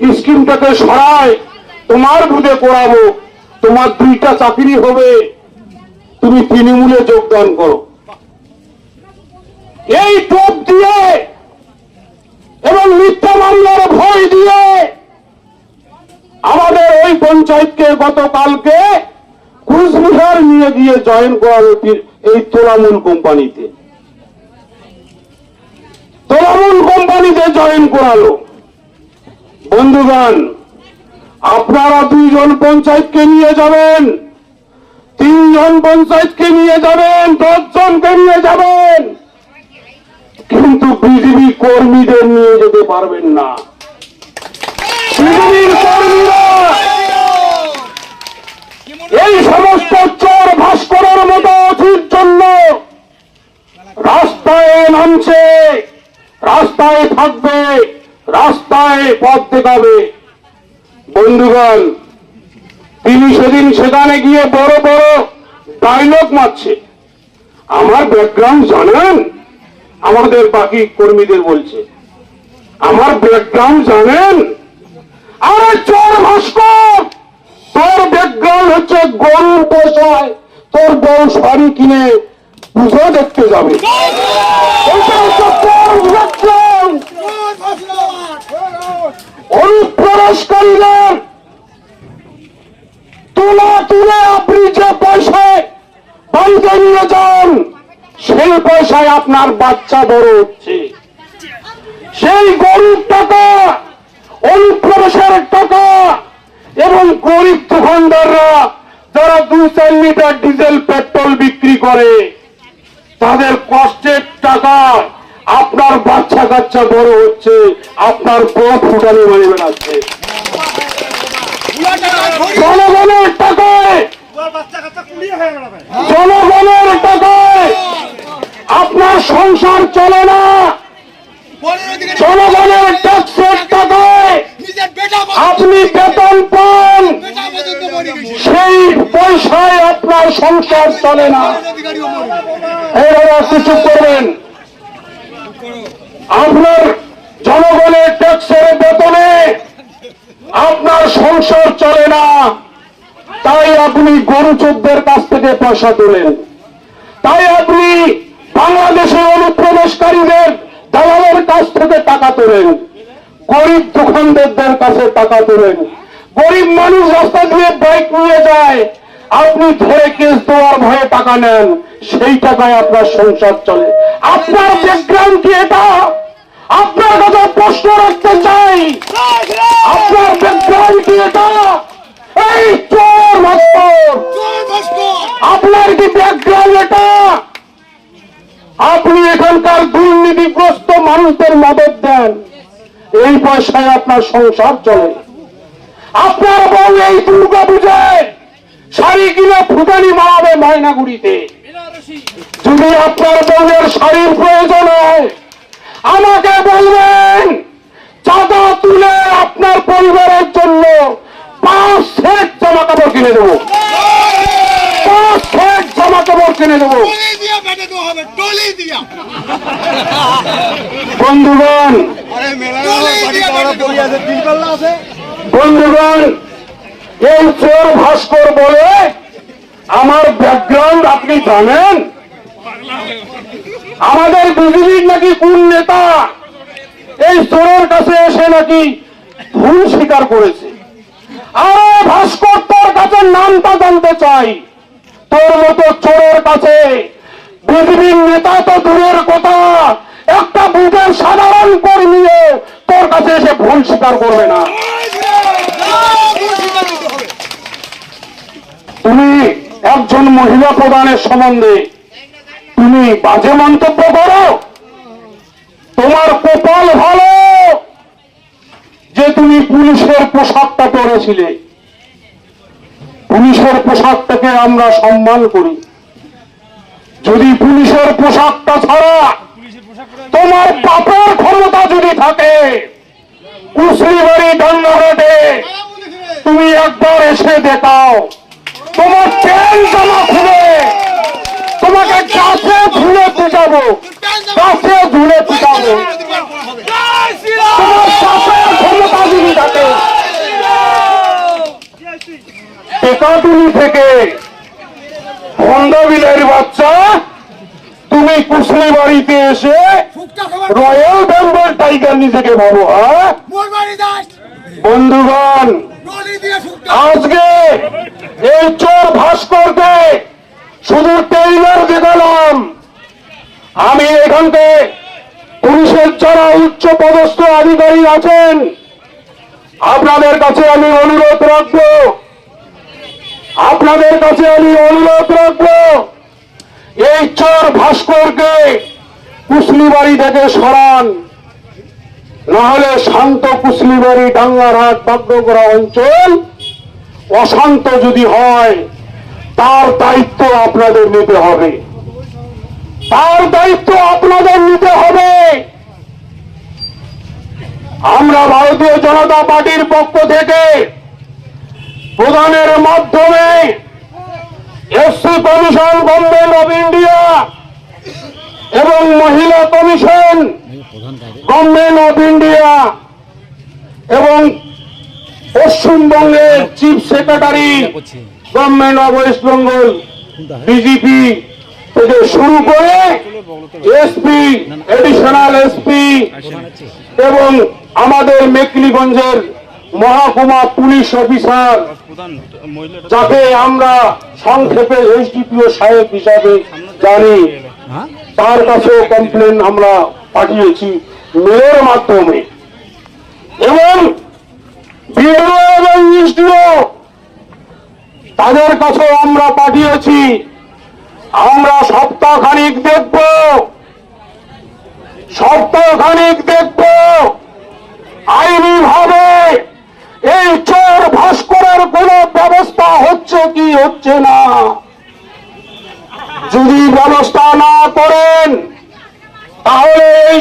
স্কিমটাকে সরাই তোমার বুধে করাবো তোমার দুইটা চাকরি হবে। তুমি তৃণমূলে যোগদান করো। এই টোপ দিয়ে এবং মিথ্যা মামলার ভয় দিয়ে আমাদের ওই পঞ্চায়েতকে গতকালকে কুচবিহার নিয়ে গিয়ে জয়েন করালো তি- এই তোলামূল কোম্পানিতে। তোলামূল কোম্পানিতে জয়েন করালো। বন্ধুগণ, আপনারা দুইজন পঞ্চায়েতকে নিয়ে যাবেন, তিনজন পঞ্চায়েতকে নিয়ে যাবেন দশ জনকে নিয়ে যাবেন। কিন্তু বিজেপি কর্মীদের নিয়ে যেতে পারবেন না। এই সমস্ত চোর ভাস্করের মতো অথির জন্য রাস্তায় নামছে, রাস্তায় থাকবে। রাস্তায় পথ দেখাবে। বন্ধুগণ, তিনি সেদিন সেখানে গিয়ে বড় বড় ডায়লগ মারছে। আমার ব্যাকগ্রাউন্ড জানেন? আমাদের বাকি কর্মীদের বলছে। আমার ব্যাকগ্রাউন্ড জানেন? আরে চোর ভাস্কর, তোর ব্যাকগ্রাউন্ড হচ্ছে গরু পোষায় তোর বউ শাড়ি কিনে পুজো দেখতে যাবে এটা হচ্ছে তোর background। অনুপ্রবেশকারীদের তুলা তুলে আপনি যে পয়সায় বাড়িতে যান। সেই পয়সায় আপনার বাচ্চা বড় হচ্ছে। সেই গরিব টাকা, অনুপ্রবেশের টাকা এবং গরিব দোকানদাররা যারা দুই চার লিটার ডিজেল, পেট্রোল বিক্রি করে, তাদের কষ্টের টাকা আপনার বাচ্চা কাচ্চা বড় হচ্ছে, আপনার বউ ফুটানি মেরে বেড়াচ্ছে জনগণের জনগণের আপনার সংসার চলে না। জনগণের ট্যাক্সের টাকায় আপনি বেতন পান, সেই পয়সায় আপনার সংসার চলে না। আপনি চুপ করবেন? আপনার জনগণের ট্যাক্সের বেতনে আপনার সংসার চলে না। তাই আপনি গরু চোদ্দের কাছ থেকে পয়সা তোলেন। তাই আপনি বাংলাদেশের অনুপ্রবেশকারীদের দালালের কাছ থেকে টাকা তোলেন। গরিব দোকানদারদের কাছে টাকা তোলেন। গরিব মানুষ রাস্তা দিয়ে বাইক নিয়ে যায়। আপনি ধরে কেস দেওয়ার ভয়ে টাকা নেন। সেই টাকায় আপনার সংসার চলে। আপনার আপনি এখানকার দুর্নীতিগ্রস্ত মানুষদের মদত দেন। এই পয়সায় আপনার সংসার চলে। আপনার বউ এই দুর্গা পূজায় শাড়ি কিনে ফুটানি মারাবে ময়নাগুড়িতে যদি আপনার বউয়ের শাড়ির প্রয়োজন হয়, আমাকে বলবেন, চাঁদা তুলে আপনার পরিবারের জন্য পাঁচ সেট জামা কাপড় কিনে দেবো। কাপড় দেবো। বন্ধুগণ বন্ধুগণ এই চোর ভাস্কর বলে আমার ব্যাকগ্রাউন্ড আপনি জানেন? আমাদের বিজেপির নাকি কোন নেতা এই চোরের কাছে এসে নাকি ভুল স্বীকার করেছে? আরে ভাস্কর তোর কাছে নামটা জানতে চাই। তোর মতো চোরের কাছে। বিজেপির নেতা তো দূরের কথা। একটা বুথের সাধারণ কর্মীও তোর কাছে এসে ভুল স্বীকার করবে না। তুমি একজন মহিলা প্রধানের সম্বন্ধে তুমি বাজে মন্তব্য করো। তোমার কপাল ভালো যে তুমি পুলিশের পোশাকটা পরেছিলে। পুলিশের পোশাকটাকে আমরা সম্মান করি। যদি পুলিশের পোশাকটা ছাড়া তোমার পাপের ক্ষমতা যদি থাকে, কুশলিবাড়ি ডাঙ্গাঘাটে তুমি একবার এসে দেখাও। তোমার প্যান জামা খুলে, তোমাকে গাছে ধুলে পিটাবো গাছে ধুলে পিটাবো তোমার পাপের ক্ষমতা যদি থাকে কাটুনি থেকে ভন্ডবিলের বাচ্চা তুমি কুসলি বাড়িতে এসে রয়্যাল বেঙ্গল টাইগার নিজেকে ভাবো হ্যাঁ? বন্ধুগণ আজকে এই চোর ভাস্করকে শুধু টেইলার দেখালাম। আমি এখানকে পুলিশের যারা উচ্চ পদস্থ আধিকারিক আছেন আপনাদের কাছে আমি অনুরোধ রাখব। আপনাদের কাছে আমি অনুরোধ রাখব, এই চোর ভাস্করকে কুসলিবাড়ি থেকে সরান। নাহলে শান্ত কুসলিবাড়ি ডাঙ্গারহাট বাগডোগরা অঞ্চল অশান্ত যদি হয়, তার দায়িত্ব আপনাদের নিতে হবে। তার দায়িত্ব আপনাদের নিতে হবে। আমরা ভারতীয় জনতা পার্টির পক্ষ থেকে প্রধানের মাধ্যমে কমিশন গভর্নমেন্ট অফ ইন্ডিয়া এবং মহিলা কমিশন গভর্নমেন্ট অফ ইন্ডিয়া এবং পশ্চিমবঙ্গের chief secretary government of West Bengal BJP থেকে শুরু করে এসপি এডিশনাল এসপি এবং আমাদের মেকলিগঞ্জের মহকুমা পুলিশ অফিসার যাকে আমরা সংক্ষেপে এসডিপিও সাহেব হিসাবে জানি। তার কাছেও কমপ্লেন আমরা পাঠিয়েছি মেয়ের মাধ্যমে। এবং বিডিও এবং এসডিও তাদের কাছেও আমরা পাঠিয়েছি। আমরা সপ্তাহখানিক দেখব। সপ্তাহখানিক দেখব আইনি ভাবে এই চোর ভাস্করের কোন ব্যবস্থা হচ্ছে কি হচ্ছে না ব্যবস্থা না করেন তাহলে এই